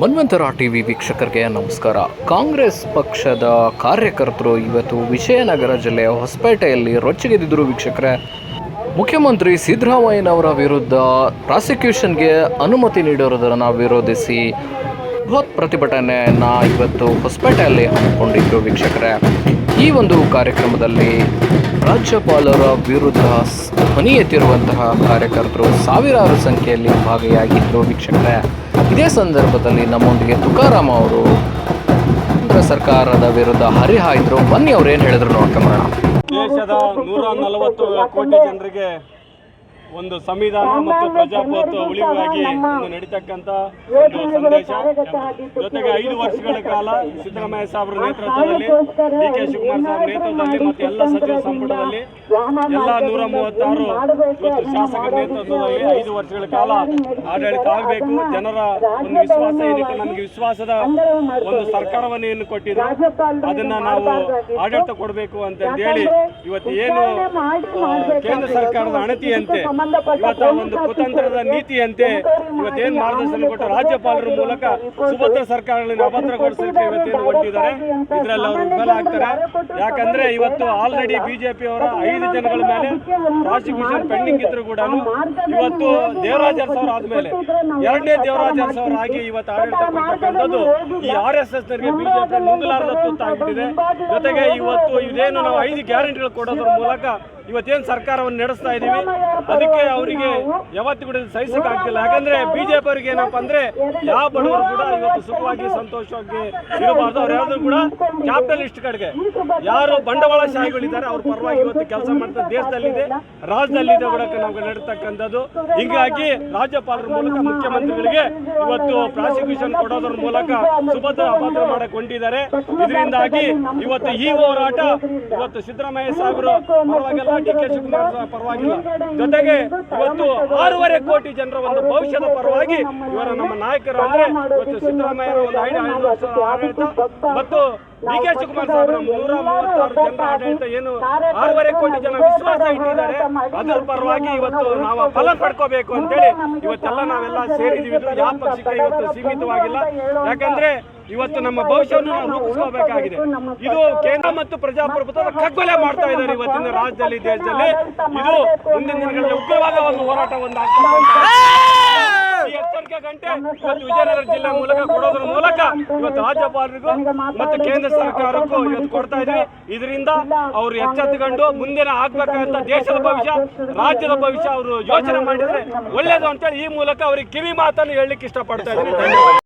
ಮನ್ವಂತರ TV ವೀಕ್ಷಕರಿಗೆ ನಮಸ್ಕಾರ. ಕಾಂಗ್ರೆಸ್ ಪಕ್ಷದ ಕಾರ್ಯಕರ್ತರು ಇವತ್ತು ವಿಜಯನಗರ ಜಿಲ್ಲೆಯ ಹೊಸಪೇಟೆಯಲ್ಲಿ ರೊಚ್ಚಿಗೆದಿದ್ದರು ವೀಕ್ಷಕರೇ. ಮುಖ್ಯಮಂತ್ರಿ ಸಿದ್ದರಾಮಯ್ಯನವರ ವಿರುದ್ಧ ಪ್ರಾಸಿಕ್ಯೂಷನ್ಗೆ ಅನುಮತಿ ನೀಡಿರುವುದನ್ನು ವಿರೋಧಿಸಿ ಬೃಹತ್ ಪ್ರತಿಭಟನೆಯನ್ನು ಇವತ್ತು ಹೊಸಪೇಟೆಯಲ್ಲಿ ಹಮ್ಮಿಕೊಂಡಿದ್ದು ವೀಕ್ಷಕರೇ. ಈ ಒಂದು ಕಾರ್ಯಕ್ರಮದಲ್ಲಿ ರಾಜ್ಯಪಾಲರ ವಿರುದ್ಧ ಧ್ವನಿ ಎತ್ತಿರುವಂತಹ ಕಾರ್ಯಕರ್ತರು ಸಾವಿರಾರು ಸಂಖ್ಯೆಯಲ್ಲಿ ಭಾಗಿಯಾಗಿದ್ದರು ವೀಕ್ಷಕರೇ. ಇದೇ ಸಂದರ್ಭದಲ್ಲಿ ನಮ್ಮೊಂದಿಗೆ ತುಕಾರಾಮ್ ಅವರು ಕೇಂದ್ರ ಸರ್ಕಾರದ ವಿರುದ್ಧ ಹರಿಹಾಯ್ದರು. ಬನ್ನಿ ಅವ್ರು ಏನು ಹೇಳಿದ್ರು ನೋಡ್ಕೊಂಬರೋಣ ದೇಶದ ನೂರ ನಲವತ್ತು ಕೋಟಿ ಜನರಿಗೆ ಒಂದು ಸಂವಿಧಾನ ಮತ್ತು ಪ್ರಜಾಪ್ರಭುತ್ವ ಉಳಿವಾಗಿ ನಡೀತಕ್ಕಂಥ ಒಂದು ಸಂದೇಶ. ಜೊತೆಗೆ ಐದು ವರ್ಷಗಳ ಕಾಲ ಸಿದ್ದರಾಮಯ್ಯ ಸಾಹೇಬರ ನೇತೃತ್ವದಲ್ಲಿ ಡಿ ಕೆ ಶಿವಕುಮಾರ್ ಸಾಹೇಬ್ ನೇತೃತ್ವದಲ್ಲಿ ಮತ್ತು ಎಲ್ಲ ಸಚಿವ ಸಂಪುಟದಲ್ಲಿ ಎಲ್ಲ ನೂರ ಮೂವತ್ತಾರು ಮತ್ತು ಶಾಸಕರ ನೇತೃತ್ವದಲ್ಲಿ ಐದು ವರ್ಷಗಳ ಕಾಲ ಆಡಳಿತ ಆಗಬೇಕು. ಜನರ ಒಂದು ವಿಶ್ವಾಸ ಏನಿತ್ತು? ನಮಗೆ ವಿಶ್ವಾಸದ ಒಂದು ಸರ್ಕಾರವನ್ನು ಏನು ಕೊಟ್ಟಿದ್ರು? ಅದನ್ನ ನಾವು ಆಡಳಿತ ಕೊಡಬೇಕು ಅಂತ ಹೇಳಿ ಇವತ್ತು ಏನು ಕೇಂದ್ರ ಸರ್ಕಾರದ ಅಣತಿಯಂತೆ ಇವತ್ತು ಒಂದು ಕುತಂತ್ರದ ನೀತಿಯಂತೆ ಇವತ್ತೇನು ಮಾರ್ಗದರ್ಶನ ಕೊಟ್ಟು ರಾಜ್ಯಪಾಲರ ಮೂಲಕ ಸುಭದ್ರ ಸರ್ಕಾರಗಳನ್ನು ಅಭದ್ರಗೊಳಿಸಲಿಕ್ಕೆ ಇವತ್ತೇನು ಕೊಟ್ಟಿದ್ದಾರೆ ಇದರಲ್ಲಿ ಅವರು ವಿಫಲ ಆಗ್ತಾರೆ. ಯಾಕಂದ್ರೆ ಇವತ್ತು ಆಲ್ರೆಡಿ ಬಿಜೆಪಿ ಅವರ ಐದು ಜನಗಳ ಮೇಲೆ ಪ್ರಾಸಿಕ್ಯೂಷನ್ ಪೆಂಡಿಂಗ್ ಇದ್ರು ಕೂಡ ಇವತ್ತು ದೇವರಾಜ್ ಅರ್ಸ್ ಅವರು ಆದ್ಮೇಲೆ ಎರಡನೇ ದೇವರಾಜ್ ಅರ್ಸ್ ಅವರು ಆಗಿ ಇವತ್ತು ಆಡಳಿತ ಕೊಡ್ತಕ್ಕಂಥದ್ದು ಈ ಆರ್ ಎಸ್ ಎಸ್ ನರಿಗೆ ಬಿಜೆಪಿ ನುಂಗಲಾರದ ತುತ್ತಾಗ್ಬಿಟ್ಟಿದೆ ಜೊತೆಗೆ ಇವತ್ತು ಇದೇನು ನಾವು ಐದು ಗ್ಯಾರಂಟಿಗಳು ಕೊಡೋದ್ರ ಮೂಲಕ ಇವತ್ತೇನು ಸರ್ಕಾರವನ್ನು ನಡೆಸ್ತಾ ಇದೀವಿ? ಅದಕ್ಕೆ ಅವರಿಗೆ ಯಾವತ್ತು ಕೂಡ ಸಹಿಸಕ್ಕೆ ಆಗ್ತಿಲ್ಲ ಯಾಕಂದ್ರೆ ಬಿಜೆಪಿ ಅವರಿಗೆ ಏನಪ್ಪಾ ಅಂದ್ರೆ ಯಾವ ಬಡವರು ಕೂಡ ಇವತ್ತು ಸುಖವಾಗಿ ಸಂತೋಷವಾಗಿ ಇರಬಾರ್ದು. ಅವ್ರು ಯಾವ್ದು ಕೂಡ ಕ್ಯಾಪಿಟಲಿಸ್ಟ್ ಕಡೆಗೆ. ಯಾರು ಬಂಡವಾಳಶಾಹಿಗಳಿದ್ದಾರೆ ಅವ್ರ ಪರವಾಗಿ ಇವತ್ತು ಕೆಲಸ ಮಾಡ್ತಾರೆ ದೇಶದಲ್ಲಿದೆ, ರಾಜ್ಯದಲ್ಲಿದೆ ಕೂಡ ನಮ್ಗೆ ನಡೀತಕ್ಕಂಥದ್ದು. ಹೀಗಾಗಿ ರಾಜ್ಯಪಾಲರ ಮೂಲಕ ಮುಖ್ಯಮಂತ್ರಿಗಳಿಗೆ ಇವತ್ತು ಪ್ರಾಸಿಕ್ಯೂಷನ್ ಕೊಡೋದ್ರ ಮೂಲಕ ಸುಭದ್ರ ಅಭದ್ರ ಹೊಂಟಿದ್ದಾರೆ. ಇದರಿಂದಾಗಿ ಇವತ್ತು ಈ ಹೋರಾಟ, ಇವತ್ತು ಸಿದ್ದರಾಮಯ್ಯ ಸಾಹೇಬರು ಪರವಾಗಿಲ್ಲ. ಡಿ ಕೆ ಶಿವಕುಮಾರ್ ಪರವಾಗಿಲ್ಲ ಜೊತೆಗೆ ಇವತ್ತು ಆರೂವರೆ ಕೋಟಿ ಜನರ ಒಂದು ಭವಿಷ್ಯದ ಪರವಾಗಿ ಇವರ ನಮ್ಮ ನಾಯಕರು ಅಂದ್ರೆ ಇವತ್ತು ಸಿದ್ದರಾಮಯ್ಯ ಒಂದು ಐದು ಆಡಳಿತ ಮತ್ತು ಡಿ ಕೆ ಶಿವಕುಮಾರ್ ಸಾಹೇಬರ ನೂರ ಮೂವತ್ತಾರು ಜನರ ಆಡಳಿತ ಏನು ಆರೂವರೆ ಕೋಟಿ ಜನ ವಿಶ್ವಾಸ ಇಟ್ಟಿದ್ದಾರೆ. ಅದರ ಪರವಾಗಿ ಇವತ್ತು ನಾವು ಫಲ ಪಡ್ಕೋಬೇಕು ಅಂತೇಳಿ ಇವತ್ತೆಲ್ಲ ನಾವೆಲ್ಲ ಸೇರಿದೀವಿ ಯಾವ ಪಕ್ಷಕ್ಕೆ ಇವತ್ತು ಸೀಮಿತವಾಗಿಲ್ಲ. ಯಾಕಂದ್ರೆ ಇವತ್ತು ನಮ್ಮ ಭವಿಷ್ಯವನ್ನು ನಾವು ರೂಪಿಸ್ಕೋಬೇಕಾಗಿದೆ. ಇದು ಕೇಂದ್ರ ಮತ್ತು ಪ್ರಜಾಪ್ರಭುತ್ವದ ಕಗ್ಗೊಲೆ ಮಾಡ್ತಾ ಇದ್ದಾರೆ ಇವತ್ತಿನ ರಾಜ್ಯದಲ್ಲಿ ದೇಶದಲ್ಲಿ. ಇದು ಮುಂದಿನ ದಿನಗಳಲ್ಲಿ ಉಗ್ರವಾದ ಒಂದು ಹೋರಾಟ ಒಂದು ಎಚ್ಚರಿಕೆ ಗಂಟೆ. ಇವತ್ತು ವಿಜಯನಗರ ಜಿಲ್ಲೆ ಮೂಲಕ ಕೊಡೋದ್ರ ಮೂಲಕ ಇವತ್ತು ರಾಜ್ಯಪಾಲರಿಗೂ ಮತ್ತು ಕೇಂದ್ರ ಸರ್ಕಾರಕ್ಕೂ ಇವತ್ತು ಕೊಡ್ತಾ ಇದ್ವಿ ಇದರಿಂದ ಅವರು ಎಚ್ಚೆತ್ತುಕೊಂಡು ಮುಂದಿನ ಆಗ್ಬೇಕಂತ ದೇಶದ ಭವಿಷ್ಯ ರಾಜ್ಯದ ಭವಿಷ್ಯ ಅವರು ಯೋಚನೆ ಮಾಡಿದ್ರೆ ಒಳ್ಳೇದು ಅಂತೇಳಿ ಈ ಮೂಲಕ ಅವರಿಗೆ ಕಿವಿ ಮಾತನ್ನು ಹೇಳಲಿಕ್ಕೆ ಇಷ್ಟಪಡ್ತಾ ಇದ್ದೀನಿ. ಧನ್ಯವಾದ